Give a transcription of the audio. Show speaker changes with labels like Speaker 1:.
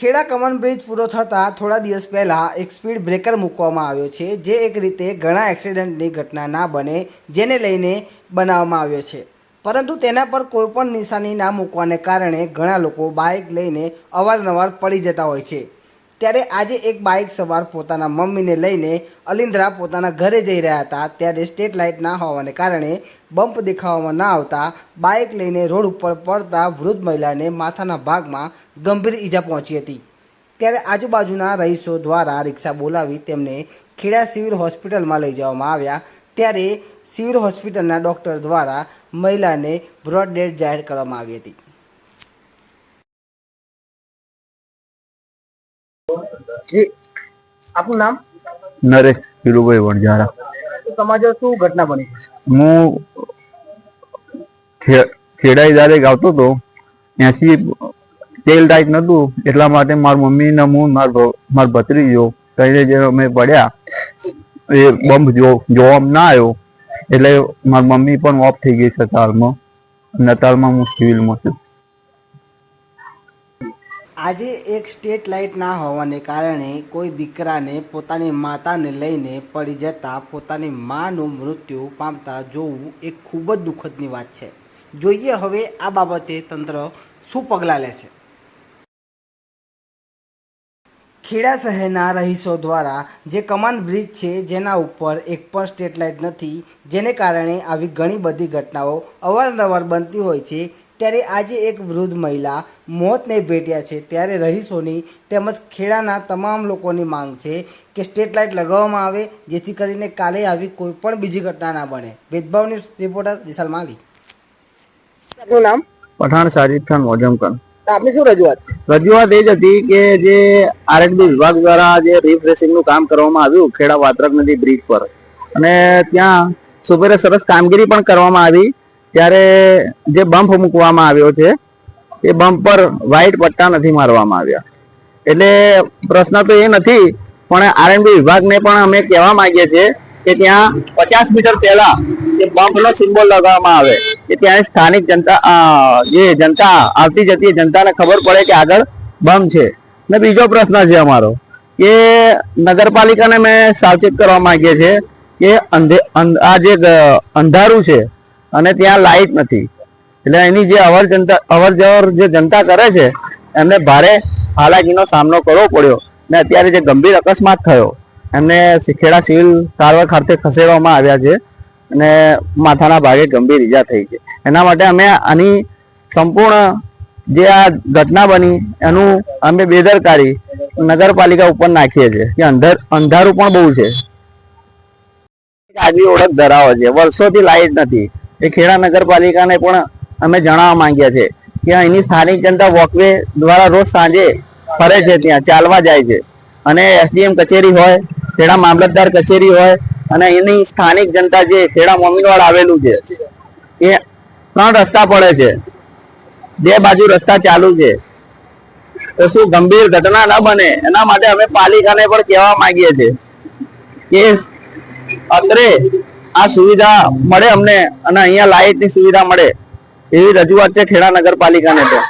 Speaker 1: Kheda come on bridge પૂરો થતાં થોડા દિવસ પહેલાં એક સ્પીડ બ્રેકર મૂકવામાં આવ્યો છે, જે એક રીતે ઘણા એક્સિડન્ટની ઘટના ના બને, જેને લઈને બનાવવામાં આવ્યો છે. પરંતુ તેના પર કોઈપણ નિશાની ના મૂકવાને કારણે ઘણા લોકો બાઇક લઈને અવારનવાર પડી જતા હોય છે. ત્યારે આજે એક બાઇક સવાર પોતાના મમ્મીને લઈને અલિન્દ્રા પોતાના ઘરે જઈ રહ્યા હતા. ત્યારે સ્ટ્રીટ લાઇટ ના હોવાને કારણે બમ્પ દેખાવામાં ના આવતા બાઇક લઈને રોડ ઉપર પડતા વૃદ્ધ મહિલાને માથાના ભાગમાં ગંભીર ઈજા પહોંચી હતી. ત્યારે આજુબાજુના રહીશો દ્વારા રિક્ષા બોલાવી તેમને ખેડા સિવિલ હોસ્પિટલમાં લઈ જવામાં આવ્યા. ત્યારે સિવિલ હોસ્પિટલના ડૉક્ટર દ્વારા મહિલાને બ્રોડ ડેડ જાહેર કરવામાં આવી હતી. જી આપનું નામ?
Speaker 2: નરેશ ધીરુભાઈ વણઝારા.
Speaker 1: તો તમારે શું ઘટના બની?
Speaker 2: હું ખેડાઈ દારે આવતો હતો ત્યાંથી તેલ ટાઈટ નતું એટલા માટે મારી મમ્મી ને હું માર ભત્રીજો કહીને જે અમે પડ્યા એ બમ્બ જોવા ના આવ્યો. એટલે મારી મમ્મી પણ ઓફ થઈ ગઈ છે તાલમાં નતાલમાં હું સિવિલમાં છું.
Speaker 1: આજે એક સ્ટેટ લાઇટ ના હોવાને કારણે કોઈ દીકરાને પોતાની માતાને લઈને પડી જતા પોતાની માનું મૃત્યુ પામતા જોવું એ ખૂબ જ દુઃખદની વાત છે. જોઈએ હવે આ બાબતે તંત્ર શું પગલાં લે છે ખેડા શહેરના રહીશો દ્વારા જે કમાન બ્રિજ છે જેના ઉપર એક પણ સ્ટ્રીટ લાઇટ નથી, જેને કારણે આવી ઘણી બધી ઘટનાઓ અવારનવાર બનતી હોય છે ત્યારે આજે એક વૃદ્ધ મહિલા મોતને ભેટ્યા છે. ત્યારે રહીશોની તેમજ ખેડાના તમામ લોકોની માંગ છે કે સ્ટ્રીટ લાઇટ લગાવવામાં આવે જેથી કરીને કાલે આવી કોઈ પણ બીજી ઘટના ના બને. ભેદભાવ ન્યૂઝ રિપોર્ટર વિશાલ માલી. આપનું નામ?
Speaker 2: પઠાણ સાજીદ ખાન મોજમકર.
Speaker 1: આપની શું રજૂઆત
Speaker 2: રજૂઆત એ જ હતી કે જે આરએનબી વિભાગ દ્વારા જે રિફ્રેશિંગનું કામ કરવામાં આવ્યું ખેડા વાત્રક નદી બ્રિજ પર. અને ત્યાં સુપેરે સરસ કામગીરી પણ કરવામાં આવી. ત્યારે જે બમ્પ મૂકવામાં આવ્યો છે, એ બમ્પ પર વ્હાઇટ પટ્ટા નથી મારવામાં આવ્યા. એટલે પ્રશ્ન તો એ નથી, પણ આરએનબી વિભાગને પણ અમે કહેવા માંગીએ છીએ કે ત્યાં પચાસ મીટર પહેલા જે બમ્પનો સિમ્બોલ લગાવવામાં આવે કે ત્યાં સ્થાનિક જનતા જે જનતા, આવતી જતી જનતાને ખબર પડે કે આગળ બમ્પ છે. ને બીજો પ્રશ્ન છે અમારો, કે નગરપાલિકાને મેં સાવચેત કરવા માંગીએ છીએ કે અંધે આ જે અંધારું છે અને ત્યાં લાઇટ નથી. એટલે એની જે અવર જનતા, અવર જવર જે જનતા કરે છે, એમને ભારે હાલાકીનો સામનો કરવો પડ્યો. ને અત્યારે જે ગંભીર અકસ્માત થયો, એમને ખેડા સિવિલ સારવાર ખાતે ખસેડવામાં આવ્યા છે અને માથાના ભાગે ગંભીર ઈજા થઈ છે. એના માટે અમે આની સંપૂર્ણ જે આ ઘટના બની, એનું અમે બેદરકારી નગરપાલિકા ઉપર નાખીએ છીએ. કે અંધાર, અંધારું પણ બહુ છે. આગવી ઓળખ ધરાવે છે. વર્ષોથી લાઈટ નથી. એ ખેડા નગરપાલિકાને પણ અમે જણાવવા માંગ્યા છે કે અહીંની સ્થાનિક જનતા વોકવે દ્વારા રોજ સાંજે ફરે છે ત્યાં, ચાલવા જાય છે. અને એસડીએમ કચેરી હોય, ખેડા મામલતદાર કચેરી હોય અને અહીંની સ્થાનિક જનતા જે ખેડા મોમીનવાડ આવેલું છે, એ ત્રણ રસ્તા પડે છે. બે બાજુ રસ્તા ચાલુ છે. તો શું ગંભીર ઘટના ન બને, એના માટે અમે પાલિકાને પણ કહેવા માંગીએ છીએ કે અત્રે આ સુવિધા મળે અમને અને અહીંયા લાઇટની સુવિધા મળે એવી રજૂઆત છે ખેડા નગરપાલિકાને તો.